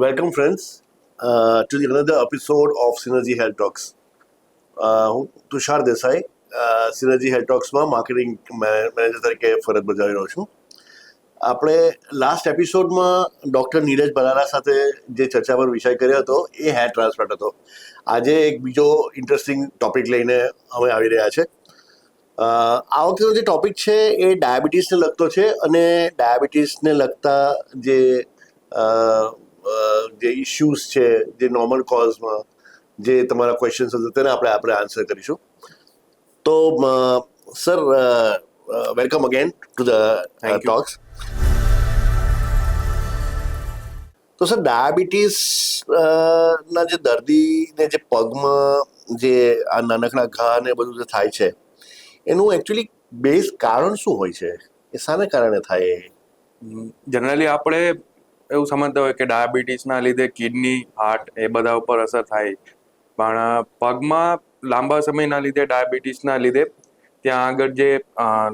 Welcome, friends to the another episode of Synergy Health Talks હું Tushar Desai synergy health ટોક્સમાં marketing manager તરીકે ફરજ બજાવી રહ્યો છું. આપણે લાસ્ટ એપિસોડમાં ડૉક્ટર નીરજ બરારા સાથે જે ચર્ચા પર વિષય કર્યો હતો એ હેર ટ્રાન્સપ્લાન્ટ હતો. આજે એક બીજો ઇન્ટરેસ્ટિંગ ટોપિક લઈને અમે આવી રહ્યા છે. આ વખતેનો જે ટોપિક છે એ ડાયાબિટીસને લગતો છે અને ડાયાબિટીસને લગતા જે જે ઇશ્યુઝ છે જે નોર્મલ કોઝમાં જે તમારા ક્વેશ્ચન્સ હતા તેને આપણે આપણે આન્સર કરીશું. તો sir welcome again to the talks તો સર ડાયાબિટીસ ના જે દર્દીને જે પગમાં જે આ નાનકડા ઘા ને બધું જે થાય છે એનું એકચ્યુઅલી બેઝ કારણ શું હોય છે? એ શાને કારણે થાય? જનરલી આપણે એવું સમજતા હોય કે ડાયાબિટીસના લીધે કિડની હાર્ટ એ બધા ઉપર અસર થાય. પણ પગમાં લાંબા સમયના લીધે ડાયાબિટીસના લીધે ત્યાં આગળ જે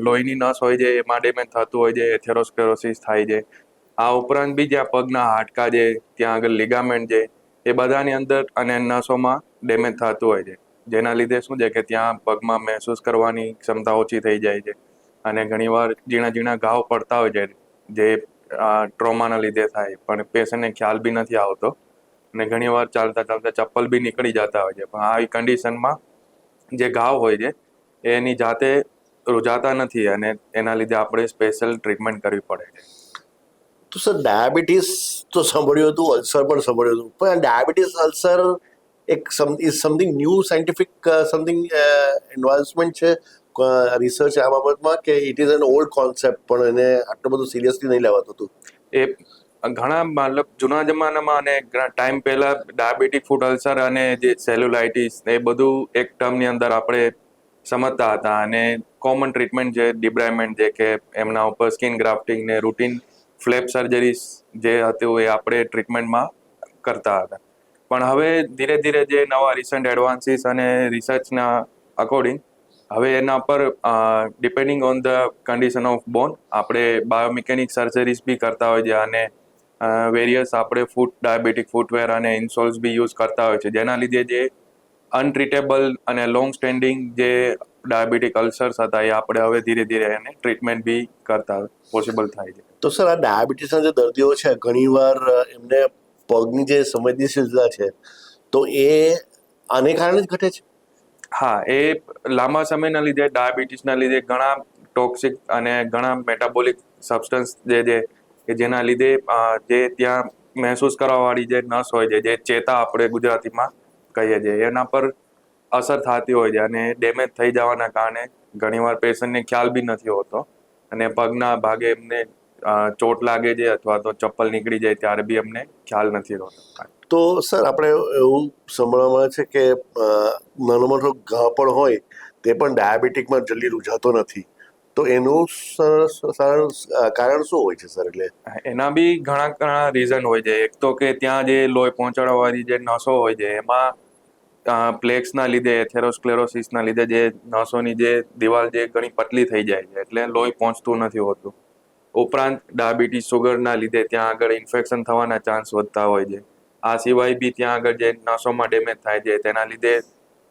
લોહીની નસ હોય છે એમાં ડેમેજ થતું હોય છે એથેરોસ્કેરોસિસ થાય છે. આ ઉપરાંત બી જ્યાં પગના હાડકા છે, ત્યાં આગળ લિગામેન્ટ છે, એ બધાની અંદર અને નસોમાં ડેમેજ થતું હોય છે. જેના લીધે શું છે કે ત્યાં પગમાં મહેસૂસ કરવાની ક્ષમતા ઓછી થઈ જાય છે. અને ઘણીવાર ઝીણા ઝીણા ઘાવ પડતા હોય છે, જે ટ્રોમાના લીધે થાય, પણ પેશન્ટને ખ્યાલ બી નથી આવતો અને ઘણીવાર ચાલતા ચાલતા ચપ્પલ બી નીકળી જતા હોય છે. પણ આવી કન્ડિશનમાં જે ઘાવ હોય છે એની જાતે રોજાતા નથી અને એના લીધે આપણે સ્પેશિયલ ટ્રીટમેન્ટ કરવી પડે છે. તો સર ડાયાબિટીસ તો સાંભળ્યું હતું, અલ્સર પણ સાંભળ્યું હતું, પણ ડાયાબિટીસ અલ્સર એક is something new scientific something advancement છે? રિસર્ચ આ બાબતમાં કે it is an old concept પણ એને આટલું બધું સિરિયસલી નહીં લેવાતું હતું? એ ઘણા મતલબ જૂના જમાનામાં અને ટાઈમ પહેલા ડાયાબિટીક ફૂડ અલ્સર અને જે સેલ્યુલાઇટીસ એ બધું એક ટર્મની અંદર આપણે સમજતા હતા અને કોમન ટ્રીટમેન્ટ જે ડિબ્રાયમેન્ટ જે કે એમના ઉપર સ્કિન ગ્રાફ્ટિંગ ને રૂટીન ફ્લેપ સર્જરીસ જે હતું એ આપણે ટ્રીટમેન્ટમાં કરતા હતા. પણ હવે ધીરે ધીરે જે નવા રિસન્ટ એડવાન્સીસ અને રિસર્ચના અકોર્ડિંગ હવે એના પર depending on the condition of bone આપણે બાયોમિકેનિક સર્જરીસ બી કરતા હોય છે અને વેરિયસ આપણે ફૂટ ડાયાબિટીક ફૂટવેર અને ઇન્સોલ્સ બી યુઝ કરતા હોય છે. જેના લીધે જે અનટ્રીટેબલ અને લોંગ સ્ટેન્ડિંગ જે ડાયાબિટીક અલ્સર્સ હતા એ આપણે હવે ધીરે ધીરે એને ટ્રીટમેન્ટ બી કરતા પોસિબલ થાય છે. તો સર, આ ડાયાબિટીસના જે દર્દીઓ છે, ઘણીવાર એમને પગની જે સંવેદનશીલતા છે, તો એ આને કારણે જ ઘટે છે? હા, એ લાંબા સમયના લીધે, ડાયાબિટીસના લીધે ઘણા ટોક્સિક અને ઘણા મેટાબોલિક સબસ્ટન્સ જે છે કે જેના લીધે જે ત્યાં મહેસૂસ કરવાવાળી જે નસ હોય છે, જે ચેતા આપણે ગુજરાતીમાં કહીએ છીએ, એના પર અસર થતી હોય છે અને ડેમેજ થઈ જવાના કારણે ઘણીવાર પેશન્ટને ખ્યાલ બી નથી હોતો અને પગના ભાગે એમને ચોટ લાગે છે અથવા તો ચપ્પલ નીકળી જાય ત્યારે બી એમને ખ્યાલ નથી હોતો. તો, સર, આપણે એવું સંભળવામાં છે કે નાનો મોટો ઘા પણ હોય, તે પણ ડાયાબિટીકમાં જલ્દી રૂજાતો નથી. તો એનું સરસ સર કારણ શું હોય છે, સર, એટલે? એના બી ઘણા ઘણા રીઝન હોય છે. એક તો કે ત્યાં જે લોહી પહોંચાડવાવાળી જે નસો હોય છે, એમાં પ્લેક્સના લીધે એથેરોસ્ક્લેરોસિસના લીધે જે નસોની જે દિવાલ જે ઘણી પતલી થઈ જાય છે, એટલે લોહી પહોંચતું નથી હોતું. ઉપરાંત ડાયાબિટીસ સુગરના લીધે ત્યાં આગળ ઇન્ફેક્શન થવાના ચાન્સ વધતા હોય છે. આ સિવાય બી ત્યાં આગળ જે નસોમાં ડેમેજ થાય છે, તેના લીધે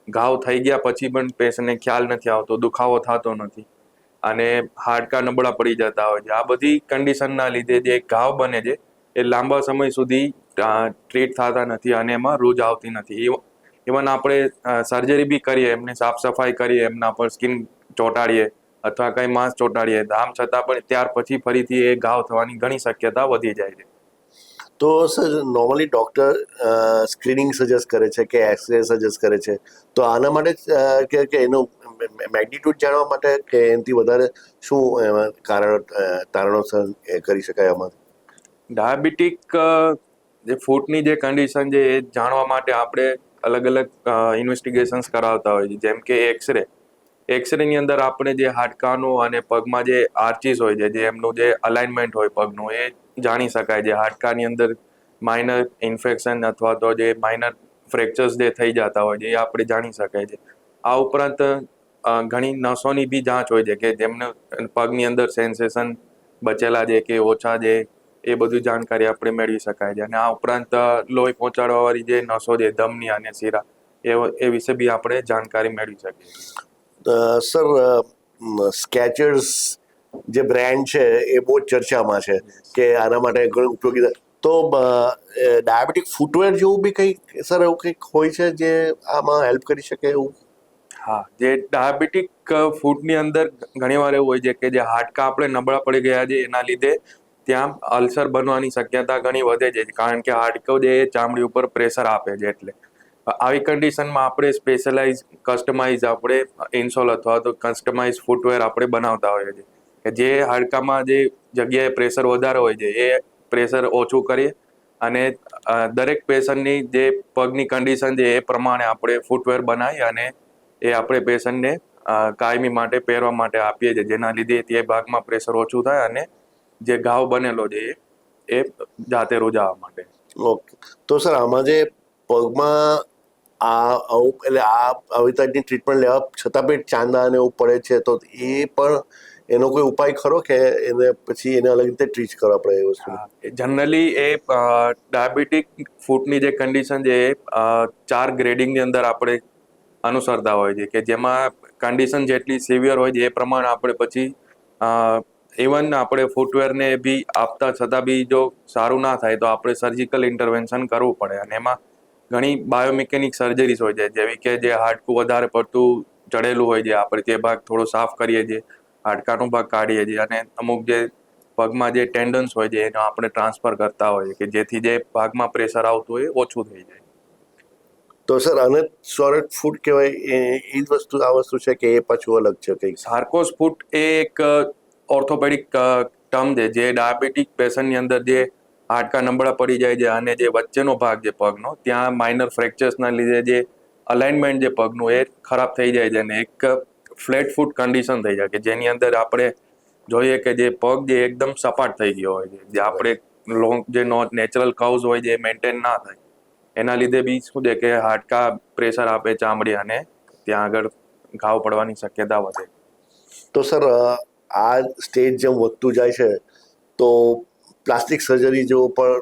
ઘાવ થઈ ગયા પછી પણ પેશન્ટને ખ્યાલ નથી આવતો, દુખાવો થતો નથી અને હાડકા નબળા પડી જતા હોય છે. આ બધી કન્ડિશનના લીધે જે ઘાવ બને છે, એ લાંબા સમય સુધી ટ્રીટ થતા નથી અને એમાં રૂજ આવતી નથી. ઇવન આપણે સર્જરી બી કરીએ, એમને સાફ સફાઈ કરીએ, એમના પર સ્કિન ચોંટાડીએ અથવા કંઈ માંસ ચોંટાડીએ, આમ છતાં પણ ત્યાર પછી ફરીથી એ ઘાવ થવાની ઘણી શક્યતા વધી જાય છે. તો sir normally doctor screening suggest કરે છે કે એક્સરે સજેસ્ટ કરે છે. તો આના માટે કે એનું મેગ્નિટ્યુડ જાણવા માટે કે એનાથી વધારે શું કારણ તારણોસર કરી શકાય આમાં? ડાયાબિટીક જે ફૂટની જે કન્ડિશન છે એ જાણવા માટે આપણે અલગ અલગ ઇન્વેસ્ટિગેશન્સ કરાવતા હોય છે. જેમ કે એક્સરે એક્સરેની અંદર આપણે જે હાડકાનું અને પગમાં જે આર્ચીસ હોય છે, જે એમનું જે અલાઇનમેન્ટ હોય પગનું, એ જાણી શકાય છે. હાડકાની અંદર માઇનર ઇન્ફેક્શન અથવા તો જે માઇનર ફ્રેક્ચર્સ જે થઈ જતા હોય છે, એ આપણે જાણી શકાય છે. આ ઉપરાંત ઘણી નસોની બી જાંચ હોય છે કે જેમને પગની અંદર સેન્સેશન બચેલા છે કે ઓછા છે, એ બધી જાણકારી આપણે મેળવી શકાય છે. અને આ ઉપરાંત લોહી પહોંચાડવાવાળી જે નસો છે ધમની અને શીરા એ વિશે બી આપણે જાણકારી મેળવી શકીએ સર સ્કેચર્સ જે બ્રાન્ડ છે એ બહુ જ ચર્ચામાં છે કે આના માટે ઘણું ઉપયોગી. તો ડાયાબિટીક ફૂટવેર જેવું બી કંઈક, સર, એવું કંઈક હોય છે જે આમાં હેલ્પ કરી શકે એવું? હા, જે ડાયાબિટીક ફૂડની અંદર ઘણીવાર એવું હોય છે કે જે હાડકા આપણે નબળા પડી ગયા છે એના લીધે ત્યાં અલ્સર બનવાની શક્યતા ઘણી વધે છે. કારણ કે હાડકો જે ચામડી ઉપર પ્રેશર આપે છે એટલે. આવી કન્ડિશનમાં આપણે સ્પેશિયલાઇઝ કસ્ટમાઇઝ આપણે ઇન્સોલ અથવા તો કસ્ટમાઇઝ ફૂટવેર આપણે બનાવતા હોઈએ છીએ. કે જે હાડકામાં જે જગ્યાએ પ્રેશર વધારે હોય છે, એ પ્રેશર ઓછું કરીએ અને દરેક પેશન્ટની જે પગની કન્ડિશન છે, એ પ્રમાણે આપણે ફૂટવેર બનાવી અને એ આપણે પેશન્ટને કાયમી માટે, પહેરવા માટે આપીએ છીએ. જેના લીધે તે ભાગમાં પ્રેશર ઓછું થાય અને જે ઘાવ બનેલો છે એ જાતે રોજાવા માટે. ઓકે. તો સર, આમાં જે પગમાં આ આવું એટલે આ આવી રીતની ટ્રીટમેન્ટ લેવા છતાં બી ચાંદા અને એવું પડે છે, તો એ પણ એનો કોઈ ઉપાય ખરો કે એને પછી એને અલગ રીતે ટ્રીટ કરવા પડે એ વસ્તુ? જનરલી એ ડાયાબિટીક ફૂટની જે કન્ડિશન છે, એ ચાર ગ્રેડિંગની અંદર આપણે અનુસરતા હોય છે, કે જેમાં કન્ડિશન જેટલી સિવિયર હોય છે, એ પ્રમાણે આપણે પછી ઇવન આપણે ફૂટવેરને બી આપતા છતાં બી જો સારું ના થાય, તો આપણે સર્જિકલ ઇન્ટરવેન્શન કરવું પડે, અને એમાં ઘણી બાયોમિકેનિક સર્જરીઝ હોય છે જેવી કે જે હાડકું વધારે પડતું ચડેલું હોય છે આપણે તે ભાગ થોડો સાફ કરીએ છીએ હાડકાનો ભાગ કાઢીએ છીએ અને અમુક જે પગમાં જે ટેન્ડન્સ હોય છે એનો આપણે ટ્રાન્સફર કરતા હોઈએ કે જેથી જે ભાગમાં પ્રેશર આવતું હોય એ ઓછું થઈ જાય. તો સર આને સોરેટ ફૂડ કહેવાય એ વસ્તુ આ વસ્તુ છે કે એ પાછું અલગ છે કંઈક? સાર્કોસ ફૂટ એ એક ઓર્થોપેડિક ટર્મ છે જે ડાયાબિટીક પેશન્ટની અંદર જે હાડકા નબળા પડી જાય છે અને જે વચ્ચેનો ભાગ છે પગનો, ત્યાં માઇનર ફ્રેક્ચર્સના લીધે જે અલાઇનમેન્ટ જે પગનું એ ખરાબ થઈ જાય છે અને એક ફ્લેટ ફૂટ કન્ડિશન થઈ જાય કે જેની અંદર આપણે જોઈએ કે જે પગ જે એકદમ સપાટ થઈ ગયો હોય છે, જે આપણે લોંગ જે નો નેચરલ કવ્સ હોય છે એ મેન્ટેન ના થાય. એના લીધે બી શું છે કે હાડકા પ્રેશર આપે ચામડી અને ત્યાં આગળ ઘાવ પડવાની શક્યતા વધે. તો સર, આ સ્ટેજ જેમ વધતું જાય છે, તો પ્લાસ્ટિક સર્જરી જેવો પણ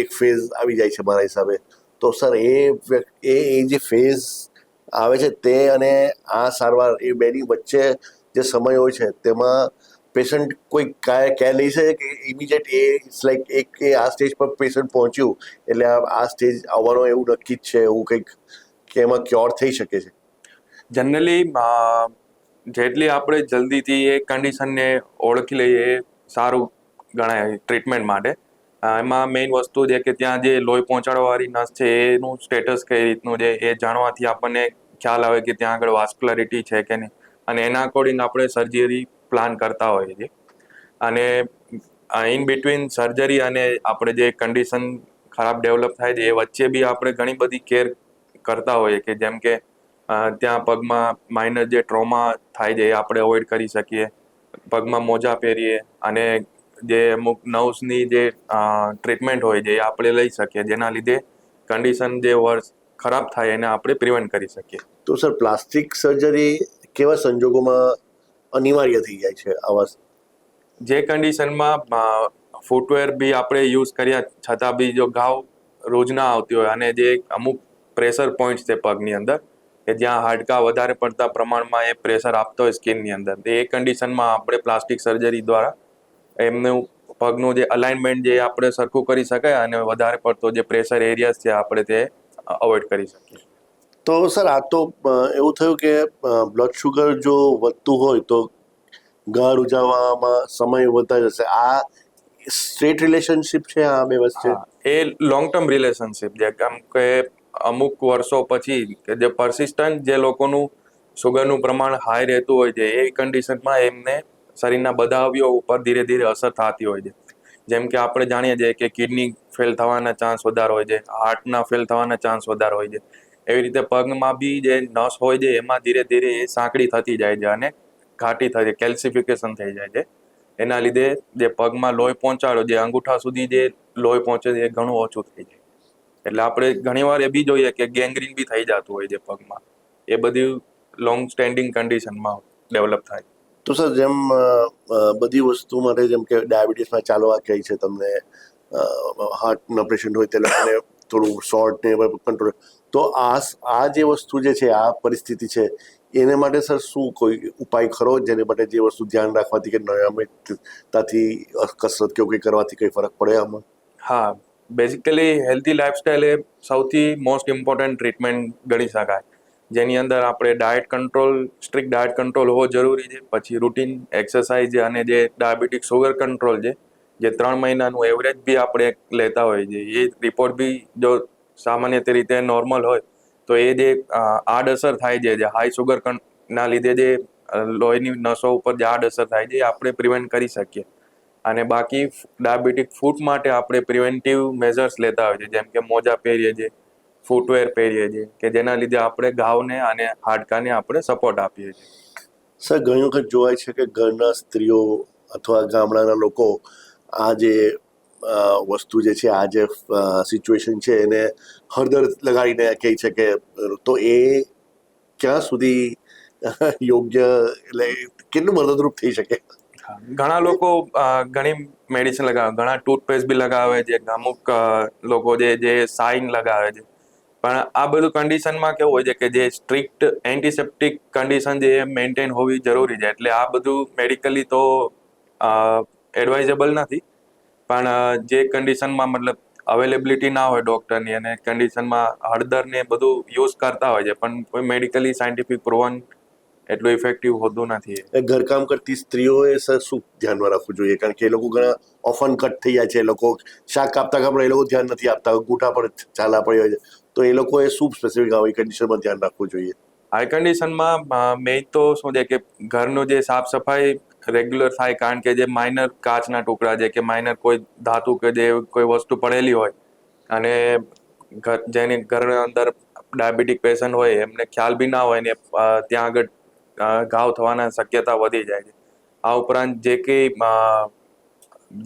એક ફેઝ આવી જાય છે મારા હિસાબે. તો સર, એ એ એ જે ફેઝ આવે છે તે અને આ સારવાર, એ બેની વચ્ચે જે સમય હોય છે, તેમાં પેશન્ટ કોઈ કાય, ક્યાં લઈ શકે કે ઇમિડિયેટ એ ઇટ્સ લાઈક એક કે આ સ્ટેજ પર પેશન્ટ પહોંચ્યું, એટલે આ સ્ટેજ આવવાનો એવું નક્કી જ છે, એવું કંઈક કે એમાં ક્યોર થઈ શકે છે. જનરલી જેટલી આપણે જલ્દીથી એ કન્ડિશનને ઓળખી લઈએ, સારું ગણાય ટ્રીટમેન્ટ માટે. એમાં મેઇન વસ્તુ છે કે ત્યાં જે લોહી પહોંચાડવાવાળી નસ છે, એનું સ્ટેટસ કઈ રીતનું છે, એ જાણવાથી આપણને ખ્યાલ આવે કે ત્યાં આગળ વાસ્ક્યુલરિટી છે કે નહીં. અને એના અકોર્ડિંગ આપણે સર્જરી પ્લાન કરતા હોઈએ છીએ. અને ઇન બિટવીન સર્જરી અને આપણે જે કન્ડિશન ખરાબ ડેવલપ થાય છે, એ વચ્ચે બી આપણે ઘણી બધી કેર કરતા હોઈએ કે જેમ કે ત્યાં પગમાં માઇનર જે ટ્રોમા થાય છે, એ આપણે અવોઇડ કરી શકીએ. પગમાં મોજા પહેરીએ અને જે અમુક નર્વ્સની જે ટ્રીટમેન્ટ હોય જે આપણે લઈ શકીએ જેના લીધે કન્ડિશન જે વર્ષ ખરાબ થાય એને આપણે પ્રિવેન્ટ કરી શકીએ. તો સર પ્લાસ્ટિક સર્જરી કેવા સંજોગોમાં અનિવાર્ય થઈ જાય છે આવા? જે કન્ડિશનમાં ફૂટવેર બી આપણે યુઝ કર્યા છતાં બી જો ઘાવ રોજ ના આવતી હોય અને જે અમુક પ્રેશર પોઈન્ટ્સ છે પગની અંદર કે જ્યાં હાડકા વધારે પડતા પ્રમાણમાં એ પ્રેશર આપતો હોય સ્કિનની અંદર તો એ કન્ડિશનમાં આપણે પ્લાસ્ટિક સર્જરી દ્વારા એમનું પગનું જે અલાઇનમેન્ટ જે આપણે સરખું કરી શકાય અને વધારે પડતો જે પ્રેશર એરિયાઝ છે આપણે તે અવોઇડ કરી શકીએ. તો સર આ તો એવું થયું કે બ્લડ શુગર જો વધતું હોય તો ઘર ઉજાવવામાં સમય વધતા જશે. આ સ્ટ્રેટ રિલેશનશિપ છે આ બે વચ્ચે? એ લોંગ ટર્મ રિલેશનશિપ જે કેમ કે અમુક વર્ષો પછી કે જે પરસિસ્ટન્ટ જે લોકોનું સુગરનું પ્રમાણ હાઈ રહેતું હોય છે એ કન્ડિશનમાં એમને શરીરના બધા અવયવો ઉપર ધીરે ધીરે અસર થતી હોય છે. જેમ કે આપણે જાણીએ છીએ કે કિડની ફેલ થવાના ચાન્સ વધારે હોય છે, હાર્ટના ફેલ થવાના ચાન્સ વધારે હોય છે. એવી રીતે પગમાં બી જે નસ હોય છે, એમાં ધીરે ધીરે એ સાંકડી થતી જાય છે અને ઘાટી છે કેલ્સિફિકેશન થઈ જાય છે. એના લીધે જે પગમાં લોહી પહોંચાડો, જે અંગૂઠા સુધી જે લોહી પહોંચે છે, એ ઘણું ઓછું થઈ જાય એટલે આપણે ઘણીવાર એ બી જોઈએ કે ગેંગ્રીન બી થઈ જતું હોય છે પગમાં. એ બધી લોંગ સ્ટેન્ડિંગ કન્ડિશનમાં ડેવલપ થાય તો સર, જેમ બધી વસ્તુ માટે જેમ કે ડાયાબિટીસમાં ચાલવા કહે છે તમને હાર્ટના પેશન્ટ હોય તે લોકોને થોડું શોર્ટ ને કંટ્રોલ તો આ આ જે વસ્તુ જે છે, આ પરિસ્થિતિ છે, એને માટે સર શું કોઈ ઉપાય ખરો? જેને માટે જે વસ્તુ ધ્યાન રાખવાથી કે નિયમિતતાથી કસરત કે કંઈ કરવાથી કંઈ ફરક પડે આમાં? હા બેઝિકલી હેલ્ધી લાઇફસ્ટાઈલ એ સૌથી મોસ્ટ ઇમ્પોર્ટન્ટ ટ્રીટમેન્ટ ગણી શકાય. જેની અંદર આપણે diet control strict diet control હોવો જરૂરી છે. પછી રૂટીન એક્સરસાઇઝ અને જે ડાયાબિટીક સુગર કંટ્રોલ છે, જે ત્રણ મહિનાનું એવરેજ બી આપણે લેતા હોઈએ છીએ. એ રિપોર્ટ બી જો સામાન્ય રીતે નોર્મલ હોય, તો એ જે આડઅસર થાય છે, જે હાઈ સુગર ના લીધે જે લોહીની નસો ઉપર જે આડઅસર થાય છે, એ આપણે પ્રિવેન્ટ કરી શકીએ. અને બાકી ડાયાબિટીક ફૂટ માટે આપણે પ્રિવેન્ટિવ મેઝર્સ લેતા હોઈએ છીએ. જેમ કે મોજા પહેરીએ છીએ ફૂટવેર પહેરીએ છીએ કે જેના લીધે આપણે ઘાવને અને હાડકાને આપણે સપોર્ટ આપીએ છીએ. સર ઘણી વખત જોવાય છે કે ઘરના સ્ત્રીઓ અથવા ગામડાના લોકો આ જે વસ્તુ જે છે આ જે સિચ્યુએશન છે એને હળદર લગાડીને કહે છે કે તો એ ક્યાં સુધી યોગ્ય એટલે કેટલું મદદરૂપ થઈ શકે? ઘણા લોકો ઘણી મેડિસિન લગાવે ઘણા ટૂથપેસ્ટ બી લગાવે છે અમુક લોકો જે જે સાઇન લગાવે છે. પણ આ બધું કન્ડિશનમાં કેવું હોય છે કે જે સ્ટ્રિક્ટ એન્ટિસેપ્ટિક કન્ડિશન જે મેન્ટેન હોવી જરૂરી છે. એટલે આ બધું મેડિકલી તો એડવાઇઝેબલ નથી. પણ જે કન્ડિશનમાં મતલબ અવેલેબિલિટી ના હોય ડૉક્ટરની અને કન્ડિશનમાં હળદર ને બધું યુઝ કરતા હોય છે, પણ કોઈ મેડિકલી સાયન્ટિફિક પ્રોવન એટલું ઇફેક્ટિવ હોતું નથી. ઘરકામ કરતી સ્ત્રીઓએ શું ધ્યાનમાં રાખવું જોઈએ? કારણ કે એ લોકો ઘણા ઓફન કટ થઈ જાય છે, એ લોકો શાક કાપતા કાપતા એ લોકો ધ્યાન નથી આપતા ગૂંઠા પર ચાલા પડ્યા છે. તો એ લોકોએ શું સ્પેસિફિક આવી કન્ડિશનમાં ધ્યાન રાખવું જોઈએ? હાઈ કન્ડિશનમાં મેઇન તો શું છે કે ઘરનું જે સાફ સફાઈ રેગ્યુલર થાય કારણ કે જે માઇનર કાચના ટુકડા છે કે માઇનર કોઈ ધાતુ કે જે કોઈ વસ્તુ પડેલી હોય અને ઘર, જેની ઘરના અંદર ડાયાબિટીક પેશન્ટ હોય, એમને ખ્યાલ બી ના હોય ને ત્યાં આગળ ઘાવ થવાના શક્યતા વધી જાય છે. આ ઉપરાંત જે કંઈ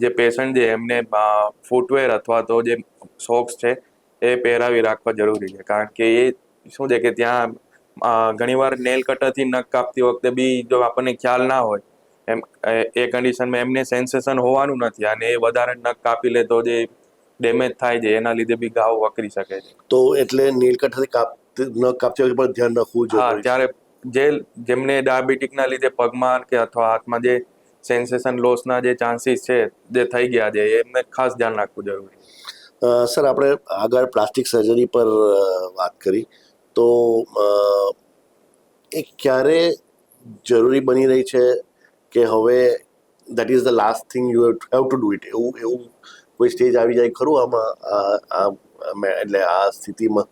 જે પેશન્ટ છે એમને ફૂટવેર અથવા તો જે સોક્સ છે એ પહેરાવી રાખવા જરૂરી છે. કારણ કે એ શું છે કે ત્યાં ઘણી ઘણીવાર નેલ કટરથી નખ કાપતી વખતે બી જો આપણને ખ્યાલ ના હોય એમ એ કન્ડિશનમાં એમને સેન્સેશન હોવાનું નથી અને એ વધારે નખ કાપી લે તો જે ડેમેજ થાય છે એના લીધે બી ઘાવ વકરી શકે છે. તો એટલે નેલ કટરથી કાપ નખ કાપતી વખતે પણ ધ્યાન રાખવું હા જોઈએ ત્યારે જે જેમને ડાયાબિટીકના લીધે પગમાં કે અથવા હાથમાં જે સેન્સેશન લોસના જે ચાન્સીસ છે જે થઈ ગયા છે એમને ખાસ ધ્યાન રાખવું જરૂરી છે. સર, આપણે આગળ પ્લાસ્ટિક સર્જરી પર વાત કરી. તો એ ક્યારે જરૂરી બની રહી છે કે હવે that is the last thing you have to do it એવું એવું કોઈ સ્ટેજ આવી જાય ખરું આમાં એટલે આ સ્થિતિમાં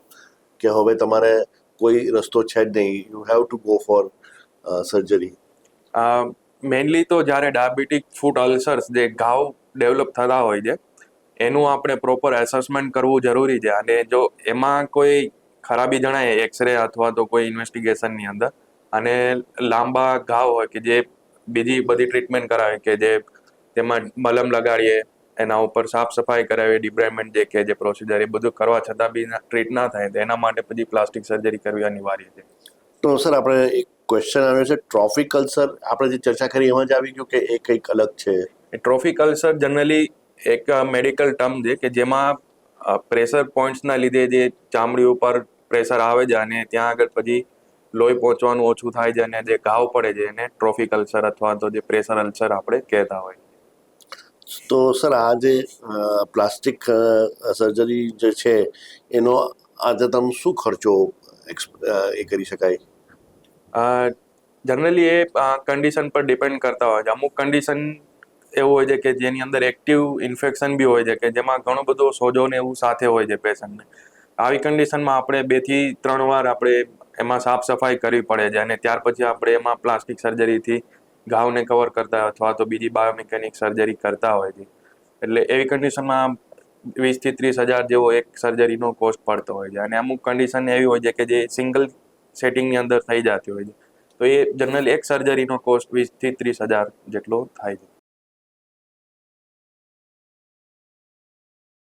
કે હવે તમારે કોઈ રસ્તો છે જ નહીં? You have to go for surgery mainly તો જ્યારે ડાયાબિટીક ફૂટ અલ્સર્સ જે ઘાવ ડેવલપ થતા હોય છે એનું આપણે પ્રોપર એસેસમેન્ટ કરવું જરૂરી છે. અને જો એમાં કોઈ ખરાબી જણાય એક્સરે અથવા તો કોઈ ઇન્વેસ્ટિગેશનની અંદર અને લાંબા ઘાવ હોય કે જે બીજી બધી ટ્રીટમેન્ટ કરાવે કે જે તેમાં મલમ લગાડીએ એના ઉપર સાફ સફાઈ કરાવી ડિબ્રાઇમેન્ટ જે કે જે પ્રોસિજર એ બધું કરવા છતાં બી ટ્રીટ ના થાય તો એના માટે પછી પ્લાસ્ટિક સર્જરી કરવી અનિવાર્ય છે. તો સર આપણે એક ક્વેશ્ચન આવ્યો છે. ટ્રોફિક કલ્ચર આપણે જે ચર્ચા કરી એમાં જ આવી ગયું કે એ કંઈક અલગ છે? ટ્રોફી કલ્ચર જનરલી એક મેડિકલ ટર્મ છે કે જેમાં પ્રેશર પોઈન્ટ્સના લીધે જે ચામડી ઉપર પ્રેશર આવે છે અને ત્યાં આગળ પછી લોહી પહોંચવાનું ઓછું થાય છે અને જે ઘાવ પડે છે એને ટ્રોફિક અલ્સર અથવા તો જે પ્રેશર અલ્સર આપણે કહેતા હોય તો સર આ જે પ્લાસ્ટિક સર્જરી જે છે એનો આદતમ શું ખર્ચો એ કરી શકાય? જનરલી એ કન્ડિશન પર ડિપેન્ડ કરતા હોય છે. અમુક કન્ડિશન એવું હોય છે કે જેની અંદર એક્ટિવ ઇન્ફેક્શન બી હોય છે કે જેમાં ઘણો બધો સોજો ને એવું સાથે હોય છે પેશન્ટને આવી કન્ડિશનમાં આપણે બેથી ત્રણ વાર આપણે એમાં સાફ સફાઈ કરવી પડે છે અને ત્યાર પછી આપણે એમાં પ્લાસ્ટિક સર્જરીથી ઘાવને કવર કરતા અથવા તો બીજી બાયોમિકેનિક સર્જરી કરતા હોય છે. એટલે એવી કન્ડિશનમાં વીસથી ત્રીસ હજાર જેવો એક સર્જરીનો કોસ્ટ પડતો હોય છે અને અમુક કન્ડિશન એવી હોય છે કે જે સિંગલ સેટિંગની અંદર થઈ જતી હોય છે. તો એ જનરલી એક સર્જરીનો કોસ્ટ વીસથી ત્રીસ હજાર જેટલો થાય છે.